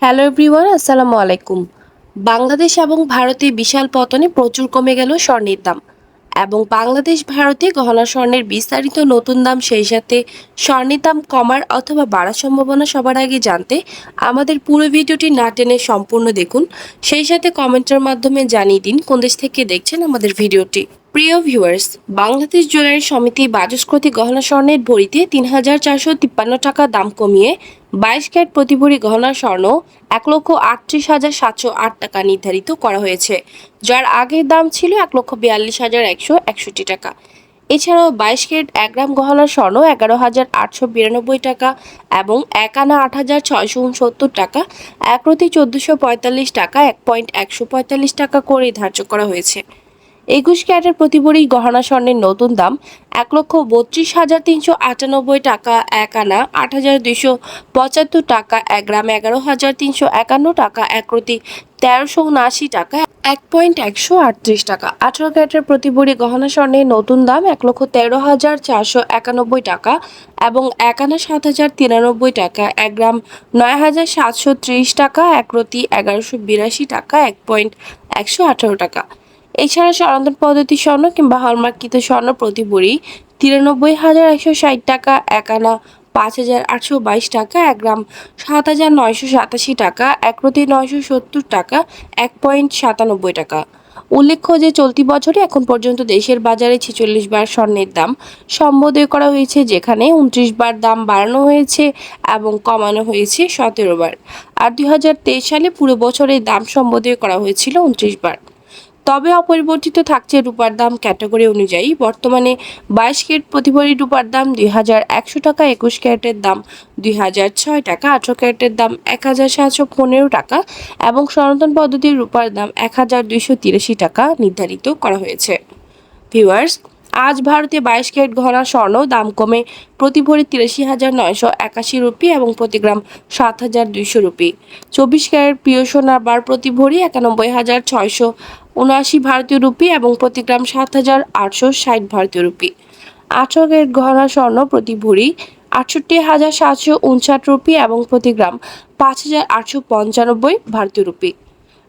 Hello everyone আসসালামু আলাইকুম। বাংলাদেশ এবং ভারতে বিশাল পতনে প্রচুর কমে গেল স্বর্ণের দাম এবং বাংলাদেশ ভারতে গহনা স্বর্ণের বিস্তারিত নতুন দাম সেই সাথে স্বর্ণের দাম কমার অথবা বাড়ার সম্ভাবনা সবার আগে জানতে আমাদের পুরো ভিডিওটি না টেনে সম্পূর্ণ দেখুন। সেই সাথে কমেন্টের মাধ্যমে জানিয়ে দিন কোন দেশ থেকে দেখছেন আমাদের ভিডিওটি। প্রিয় ভিউয়ার্স, বাংলাদেশ জুয়েলারি সমিতি বাজস্কৃতি গহনা স্বর্ণের ভরিতে তিন হাজার চারশো তিপ্পান্ন টাকা দাম কমিয়ে বাইশ ক্যারেট প্রতি ভরি গহনা স্বর্ণ এক লক্ষ আটত্রিশ হাজার সাতশো আট টাকা নির্ধারিত করা হয়েছে, যার আগের দাম ছিল এক লক্ষ বিয়াল্লিশ হাজার একশো একষট্টি টাকা। এছাড়াও বাইশ ক্যারেট এক গ্রাম গহনা স্বর্ণ এগারো হাজার আটশো বিরানব্বই টাকা এবং এক আনা আট হাজার ছয়শো উনসত্তর টাকা এক প্রতি চোদ্দোশো পঁয়তাল্লিশ টাকা এক পয়েন্ট একশো পঁয়তাল্লিশ টাকা করে ধার্য করা হয়েছে। একুশ ক্যারেটের প্রতি ভরি গহনা স্বর্ণের নতুন দাম এক লক্ষ বত্রিশ হাজার তিনশো আটানব্বই টাকা এক আনা, আট হাজার দুইশো পঁচাত্তর টাকা এক গ্রাম, এগারো হাজার তিনশো একান্ন টাকা এক প্রতি তেরোশো উনআশি টাকা এক পয়েন্ট একশো আটত্রিশ টাকা। আঠারো ক্যারেটের প্রতি ভরি গহনা স্বর্ণের নতুন দাম এক লক্ষ তেরো হাজার চারশো একানব্বই টাকা এবং এক আনা, সাত হাজার তিরানব্বই টাকা এক গ্রাম, নয় হাজার সাতশো ত্রিশ টাকা এক প্রতি এগারোশো বিরাশি টাকা এক পয়েন্ট একশো আঠারো টাকা। এছাড়া সনাতন পদ্ধতি স্বর্ণ কিংবা হলমার্কিত স্বর্ণ প্রতি ভরি তিরানব্বই হাজার একশো ষাট টাকা, এক আনা পাঁচ হাজার আটশো বাইশ টাকা, এক গ্রাম সাত হাজার নয়শো সাতাশি টাকা, এক প্রতি নয়শো সত্তর টাকা, এক পয়েন্ট সাতানব্বই টাকা। উল্লেখ্য যে চলতি বছরে এখন পর্যন্ত দেশের বাজারে ছেচল্লিশ বার স্বর্ণের দাম সম্বোধন করা হয়েছে, যেখানে উনত্রিশ বার দাম বাড়ানো হয়েছে এবং কমানো হয়েছে সতেরো বার। আর দুই হাজার তেইশ সালে পুরো বছরের দাম সম্বোধন করা হয়েছিল উনত্রিশ বার। তবে অপরিবর্তিত থাকছে রূপার দাম ক্যাটাগরি অনুযায়ী। বর্তমানে বাইশ ক্যারেট প্রতি ভরি রূপার দাম দুই হাজার একশো টাকা, একুশ ক্যারেটের দাম দুই হাজার ছয় টাকা, আঠেরো ক্যারেটের দাম এক হাজার সাতশো পনেরো টাকা এবং সনাতন পদ্ধতির রূপার দাম এক হাজার দুইশো তিরাশি টাকা নির্ধারিত করা হয়েছে। ভিউয়ার্স আজ ভারতে বাইশ ক্যারেট ঘনা স্বর্ণ, দাম কমে প্রতি ভরি তিরাশি হাজার নয়শো একাশি রুপি এবং প্রতি গ্রাম সাত হাজার দুইশো রুপি। চব্বিশ ক্যারেট প্রিয় সোনার বার প্রতি ভরি একানব্বই হাজার ছয়শো উনআশি ভারতীয় রুপি এবং প্রতি গ্রাম সাত হাজার আটশো ষাট ভারতীয় রুপি। আঠারো ক্যারেট গহনা স্বর্ণ প্রতি ভরি আটষট্টি হাজার সাতশো উনষাট রুপি এবং প্রতি গ্রাম পাঁচ হাজার আটশো পঞ্চানব্বই ভারতীয় রুপি।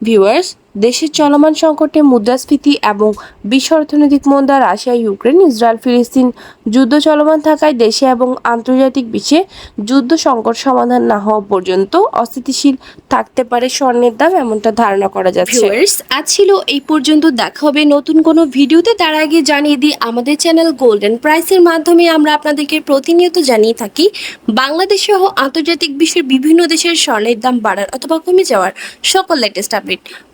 ভিউয়ার্স দেশের চলমান সংকটে মুদ্রাস্ফীতি এবং বিশ্ব অর্থনৈতিক মন্দা রাশিয়া, ইউক্রেন, ইসরায়েল, ফিলিস্তিন যুদ্ধ চলমান থাকায় দেশে এবং আন্তর্জাতিক বিশ্বে যুদ্ধ সংকট সমাধান না হওয়া পর্যন্ত অস্থিতিশীল থাকতে পারে স্বর্ণের দাম এমনটা ধারণা করা যাচ্ছে। আজ ছিল এই পর্যন্ত, দেখা হবে নতুন কোনো ভিডিওতে। তার আগে জানিয়ে দিই, আমাদের চ্যানেল গোল্ডেন প্রাইসের মাধ্যমে আমরা আপনাদেরকে প্রতিনিয়ত জানিয়ে থাকি, বাংলাদেশ সহ আন্তর্জাতিক বিশ্বের বিভিন্ন দেশের স্বর্ণের দাম বাড়ার অথবা কমে যাওয়ার সকল লেটেস্ট আপডেট